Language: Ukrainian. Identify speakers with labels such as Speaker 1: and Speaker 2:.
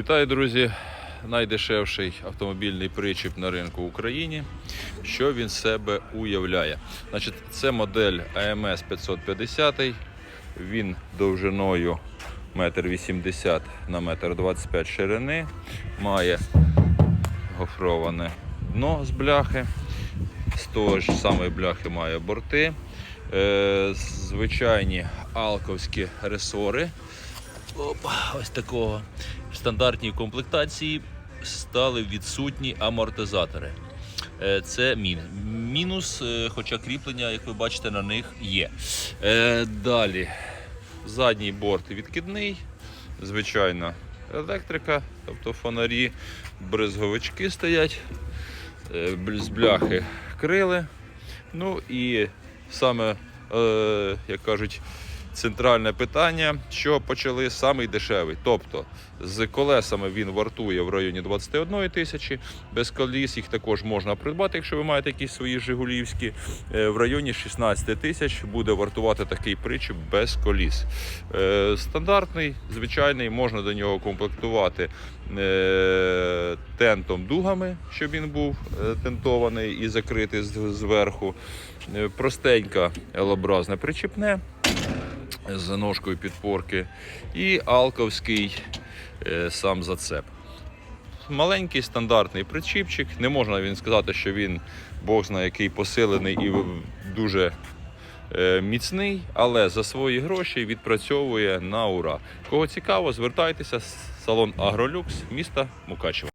Speaker 1: Вітаю, друзі! Найдешевший автомобільний причіп на ринку в Україні. Що він себе уявляє? Значить, це модель AMS 550. Він довжиною 1,80 м на 1,25 м ширини. Має гофроване дно з бляхи. З того ж самої бляхи має борти. Е, звичайні алковські ресори. Опа, ось такого. Стандартній комплектації стали відсутні амортизатори. Е, Це мінус, е, хоча кріплення, як ви бачите, на них є. Е, Далі задній борт відкидний, звичайна електрика, тобто фонарі, бризговички стоять, з бляхи крили. Ну і саме, як кажуть, центральне питання, що почали самий дешевий. Тобто з колесами він вартує в районі 21 тисячі, без коліс їх також можна придбати, якщо ви маєте якісь свої Жигулівські. Е, В районі 16 тисяч буде вартувати такий причіп без коліс. Е, Стандартний, звичайний, можна до нього комплектувати е, тентом дугами, щоб він був тентований і закритий зверху. Простенька L-образне причіпне з ножкою підпорки і алковський е, сам зацеп. Маленький стандартний причіпчик. Не можна він сказати, що він бог знає який посилений і дуже е, міцний, але за свої гроші відпрацьовує на ура. Кого цікаво, звертайтеся, салон Агролюкс, міста Мукачево.